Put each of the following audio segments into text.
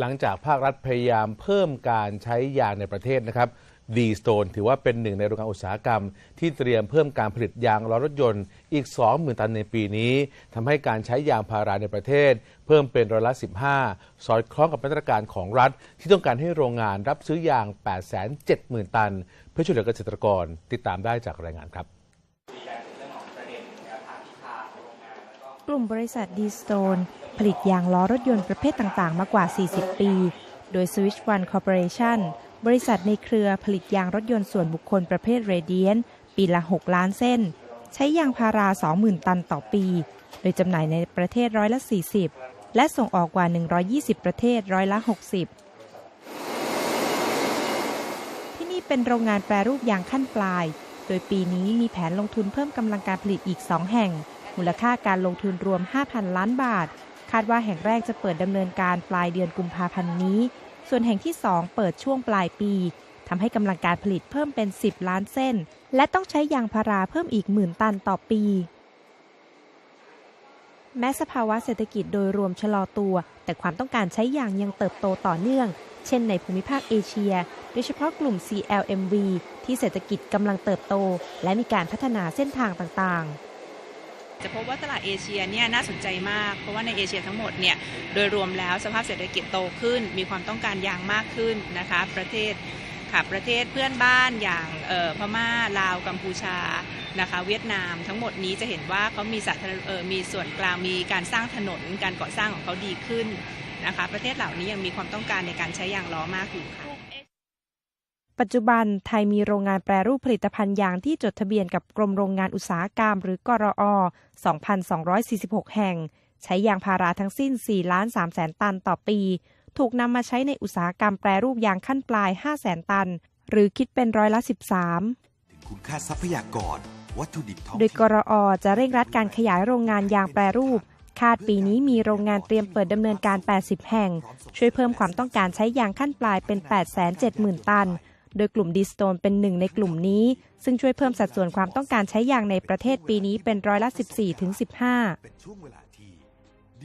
หลังจากภาครัฐพยายามเพิ่มการใช้ยางในประเทศนะครับดีสโตนถือว่าเป็นหนึ่งในโรงงานอุตสาหกรรม ที่เตรียมเพิ่มการผลิตยางล้อรถยนต์อีก 20,000 ตันในปีนี้ทำให้การใช้ยางพาราในประเทศ เพิ่มเป็นร้อยละ 15 สอดคล้องกับมาตรการของรัฐ ที่ต้องการให้โรงงานรับซื้อยาง 870,000 ตัน เพื่อช่วยเหลือเกษตรกร ติดตามได้จากรายงานครับ กลุ่มบริษัทดีสโตนผลิตยางล้อรถยนต์ประเภทต่างๆ มากว่า 40 ปี โดย Switch One Corporation บริษัทในเครือผลิตยางรถยนต์ส่วนบุคคลประเภท Radiant ปีละ 6 ล้านเส้น ใช้ยางพารา 20,000 ตันต่อปี โดยจำหน่ายในประเทศร้อยละ 40 และส่งออกกว่า 120 ประเทศร้อยละ 60 ที่นี่เป็นโรงงานแปรรูปยางขั้นปลาย โดยปีนี้มีแผนลงทุนเพิ่มกำลังการผลิตอีก 2 แห่ง มูลค่าการลงทุนรวม 5,000 ล้านบาท คาดว่าแห่งแรกจะเปิดดำเนินการปลายเดือนกุมภาพันธ์นี้ ส่วนแห่งที่ 2 เปิดช่วงปลายปีทำให้กำลังการผลิตเพิ่มเป็น 10 ล้านเส้น และต้องใช้ยางพาราเพิ่มอีกหมื่นตันต่อปี แม้สภาวะเศรษฐกิจโดยรวมชะลอตัว แต่ความต้องการใช้ยางยังเติบโตต่อเนื่อง เช่นในภูมิภาคเอเชีย โดยเฉพาะกลุ่ม CLMV ที่เศรษฐกิจกำลังเติบโต และมีการพัฒนาเส้นทางต่างๆ จะพบว่าตลาดเอเชียเนี่ยน่าสนใจมาก เพราะว่าในเอเชียทั้งหมดเนี่ยโดยรวมแล้วสภาพเศรษฐกิจโตขึ้น มีความต้องการยางมากขึ้นนะคะประเทศค่ะประเทศเพื่อนบ้านอย่างออพม่าลาวกัมพูชานะคะเวียดนามทั้งหมดนี้จะเห็นว่าเขามีสาธารณเอ่อมีส่วนกลางมีการสร้างถนนการก่อสร้างของเขาดีขึ้นนะคะประเทศเหล่านี้ยังมีความต้องการในการใช้ยางล้อมากอยู่ค่ะ ปัจจุบันไทยมีโรงงานแปรรูปผลิตภัณฑ์ยางที่จดทะเบียนกับกรมโรงงานอุตสาหกรรม หรือกรอ 2,246 แห่ง ใช้ยางพาราทั้งสิ้น 4 ล้าน3แสนตันต่อปี ถูกนำมาใช้ในอุตสาหกรรมแปรรูปยางขั้นปลาย 5 แสนตัน หรือคิดเป็นร้อยละ 13 ถึงคุณค่าทรัพยากรวัตถุดิบท้องโดยกรอจะเร่งรัดการขยายโรงงานยางแปรรูป คาดปีนี้มีโรงงานเตรียมเปิดดำเนินการ 80 แห่ง ช่วยเพิ่มความต้องการใช้ยางขั้นปลายเป็น 870,000 ตัน โดยกลุ่มดีสโตนเป็นหนึ่งในกลุ่มนี้ ซึ่งช่วยเพิ่มสัดส่วนความต้องการใช้ยางในประเทศปีนี้เป็นร้อยละ 14ถึง15เป็นช่วงเวลา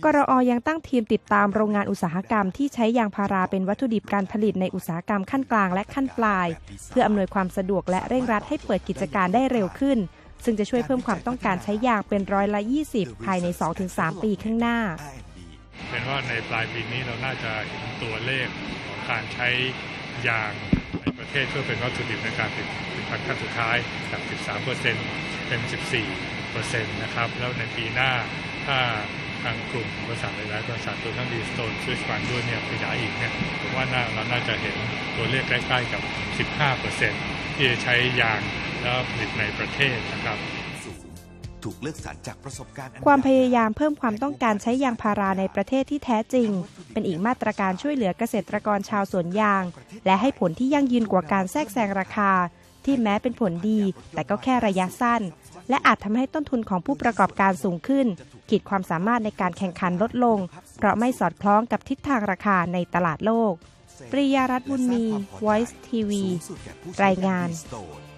กรอยังตั้งทีมติดตามโรงงานอุตสาหกรรมที่ใช้ยางพาราเป็นวัตถุดิบการผลิตในอุตสาหกรรมขั้นกลางและขั้นปลาย เพื่ออำนวยความสะดวกและเร่งรัดให้เปิดกิจการได้เร็วขึ้น ซึ่งจะช่วยเพิ่มความต้องการใช้ยางเป็นร้อยละ 20 ภายใน 2-3 ปีข้างหน้าเป็นว่าในปลายปีนี้เราน่าจะเห็นตัวเลขของการใช้ยาง ในประเทศเพื่อเป็นวัตถุดิบในการผลิตผลิตภัณฑ์ขั้นสุดท้ายจาก 13 เป็น 14 นะครับ แล้วในปีหน้าถ้าทางกลุ่มบริษัทหลายๆบริษัทตัวทั้งดีสโตนสวิสฟันด้วยเนี่ยขยายอีกเนี่ยผมว่าน่าเราน่าจะเห็นตัวเลขใกล้ๆกับ 15%ที่จะใช้ยางแล้วผลิตในประเทศนะครับ ถูกเลือกสรรจากประสบการณ์อันความพยายามเพิ่มความต้องการใช้ยางพาราในประเทศที่แท้จริง เป็นอีกมาตรการช่วยเหลือเกษตรกรชาวสวนยาง และให้ผลที่ยั่งยืนกว่าการแทรกแซงราคา ที่แม้เป็นผลดี แต่ก็แค่ระยะสั้น และอาจทำให้ต้นทุนของผู้ประกอบการสูงขึ้น ขีดความสามารถในการแข่งขันลดลง เพราะไม่สอดคล้องกับทิศทางราคาในตลาดโลก ปริยารัตน์บุญมี Voice TV รายงาน Stone